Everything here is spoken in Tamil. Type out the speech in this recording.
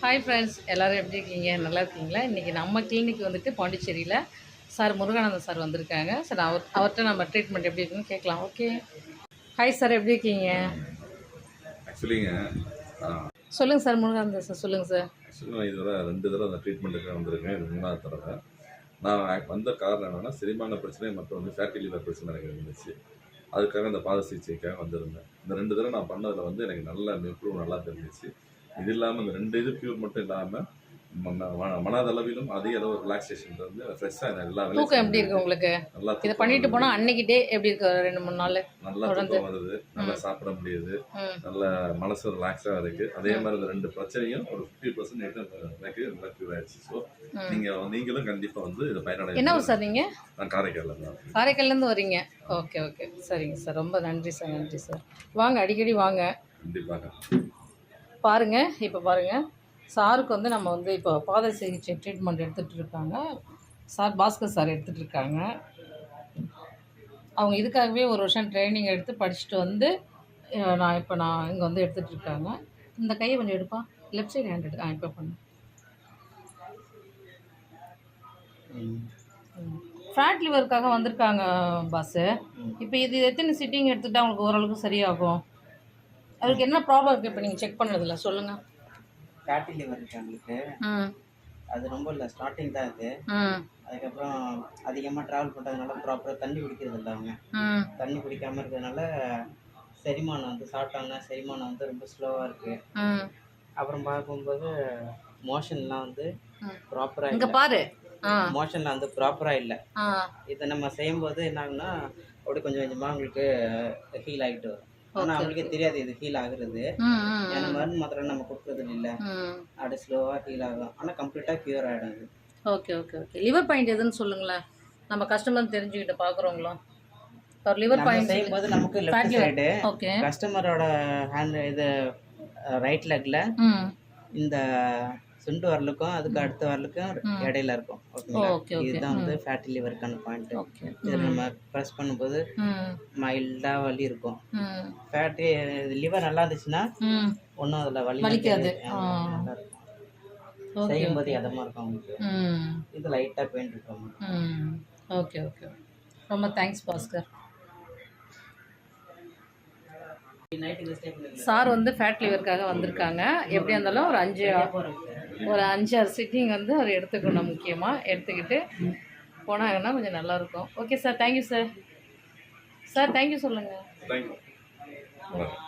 ஹாய் ஃப்ரெண்ட்ஸ் எல்லோரும் எப்படி இருக்கீங்க? நல்லா இருக்கீங்களா? இன்றைக்கி நம்ம கிளினிக் வந்துட்டு பாண்டிச்சேரியில் சார் முருகானந்தம் சார் வந்திருக்காங்க. சார் அவர் அவர்கிட்ட நம்ம ட்ரீட்மெண்ட் எப்படி இருக்குன்னு கேட்கலாம். ஓகே ஹாய் சார் எப்படி இருக்கீங்க? ஆக்சுவலிங்க சொல்லுங்கள் சார் முருகானந்தம் சார் சொல்லுங்கள் சார் ஆக்சுவலி நான் இதுவரை ரெண்டு தடவை அந்த ட்ரீட்மெண்ட்டுக்கு வந்திருக்கேன். இது மூணாவது தடவை. நான் வந்த காரணம் என்னென்னா செரிமான பிரச்சனை மற்றும் வந்து ஃபேட்டி லிவர் பிரச்சனை எனக்கு இருந்துச்சு. அதுக்காக இந்த பாத சிகிச்சைக்காக வந்திருந்தேன். இந்த ரெண்டு தடவை நான் பண்ணதில் வந்து எனக்கு நல்ல இம்ப்ரூவ் நல்லா தெரிஞ்சிச்சு. இது இல்லாமல் இந்த ரெண்டு இது க்யூர் மட்டும் இல்லாமல் மன மன- மனதளவிலும் அதிக அளவு ரிலாக்ஸேஷன் வந்து ஃப்ரெஷ்ஷாக எல்லா தூக்கம் எப்படி இருக்கு உங்களுக்கு? நல்லா இதை பண்ணிட்டு. போனால் அன்னைக்கு டே எப்படி இருக்கு? ரெண்டு மூணு நாள் நல்லா. தூக்கம் வருது. நல்லா சாப்பிட முடியுது. நல்ல மனசு ரிலாக்ஸாக இருக்குது அதே மாதிரி இந்த ரெண்டு பிரச்சனையும் ஒரு ஃபிஃப்டி பர்சன்ட் எனக்கு நல்லா க்யூர் ஆயிடுச்சு. ஸோ. நீங்கள் நீங்களும் கண்டிப்பாக வந்து இதை என்ன பயனடைய ஊர் சார் நீங்கள் நான் காரைக்காலில் காரைக்கால்லேருந்து வரீங்க. Okay okay. சரிங்க சார். ரொம்ப நன்றி சார் நன்றி சார். வாங்க அடிக்கடி வாங்க. கண்டிப்பாக. பாருங்கள் இப்போ பாருங்கள் சாருக்கு வந்து நம்ம வந்து இப்போ பாத சிகிச்சை ட்ரீட்மெண்ட் எடுத்துகிட்டு இருக்காங்க. சார் பாஸ்கர் சார் எடுத்துகிட்டு இருக்காங்க. அவங்க இதுக்காகவே ஒரு வருஷம் ட்ரைனிங் எடுத்து படிச்சுட்டு வந்து நான் இப்போ நான் இங்கே வந்து எடுத்துகிட்டு இருக்காங்க. இந்த கையை கொஞ்சம் எடுப்பா. லெஃப்ட் சைடு ஹேண்ட் எடுக்க இப்போ பண்ணு. ஃபேட் லிவருக்காக வந்திருக்காங்க பாஸு இப்போ இது எத்தனை சிட்டிங் எடுத்துகிட்டா அவங்களுக்கு ஓரளவுக்கு சரியாகும்? அதுக்கு என்ன ப்ராப்ளம் இருக்குது இப்போ நீங்கள் செக் பண்ணதில்ல சொல்லுங்கள் ஃபேட்டி லிவர் இருக்கு அவங்களுக்கு அது ரொம்ப இல்லை ஸ்டார்டிங் தான் இது அதுக்கப்புறம் அதிகமாக ட்ராவல் பண்ணுறதுனால ப்ராப்பராக தண்ணி குடிக்கிறது இல்லை அவங்க. தண்ணி குடிக்காமல் இருக்கிறதுனால செரிமானம் வந்து சாப்பிட்டாங்கன்னா செரிமானம் வந்து ரொம்ப ஸ்லோவாக இருக்குது ம். அப்புறம் பார்க்கும்போது மோஷன்லாம் வந்து. ப்ராப்பராக இங்கே பாரு. ஆ. மோஷனில் வந்து ப்ராப்பராக இல்லை. இதை நம்ம செய்யும்போது என்ன ஆகுன்னா அப்படி கொஞ்சம் கொஞ்சமாக அவங்களுக்கு ஹீல் ஆகிட்டு வரும். ஆனால் அவங்களுக்கே தெரியாது இது ஹீல் ஆகுறது. ஏன்னா மருந்து மாத்திரை நம்ம கொடுக்குறது இல்லை ம். அப்படியே ஸ்லோவாக ஹீல் ஆகும். ஆனால் கம்ப்ளீட்டாக க்யூர் ஆகிடும் அது. Okay okay okay liver point எதுன்னு சொல்லுங்களேன். நம்ம கஸ்டமர் தெரிஞ்சுக்கிட்டு பார்க்குறோங்களோ ஒரு லிவர் பாயிண்ட் செய்யும்போது நமக்கு லெஃப்ட். சைடு ஓகே கஸ்டமரோட ஹேண்ட் இது ரைட் லெக்ல இந்த சுண்டு வரலுக்கும் அதுக்கு அடுத்த வரலுக்கும் இடையில இருக்கும். ஓகேங்களா ஓகே, ஓகே. இதுதான் வந்து ஃபேட்டி லிவருக்கான பாயிண்ட் இதில் நம்ம ப்ரெஸ் பண்ணும்போது ம். மைல்டாக வலி இருக்கும். ஃபேட்டி லிவர் நல்லா இருந்துச்சுன்னா ஒன்றும் அதில் வலி வலிக்காது. செய்யும்போது இதமா இருக்கும் அவங்களுக்கு ம். இது லைட்டாக பெயின் இருக்கும் ம். Okay okay. ரொம்ப தேங்க்ஸ் பாஸ்கர். சார் வந்து ஃபேட் லிவருக்காக வந்திருக்காங்க. எப்படியா இருந்தாலும் ஒரு அஞ்சு ஒரு அஞ்சாறு சிட்டிங் வந்து அவர் எடுத்துக்கணும் முக்கியமாக எடுத்துக்கிட்டு போனாங்கன்னா கொஞ்சம் நல்லாயிருக்கும் okay sir thank you sir sir thank you சொல்லுங்கள் தேங்க்யூ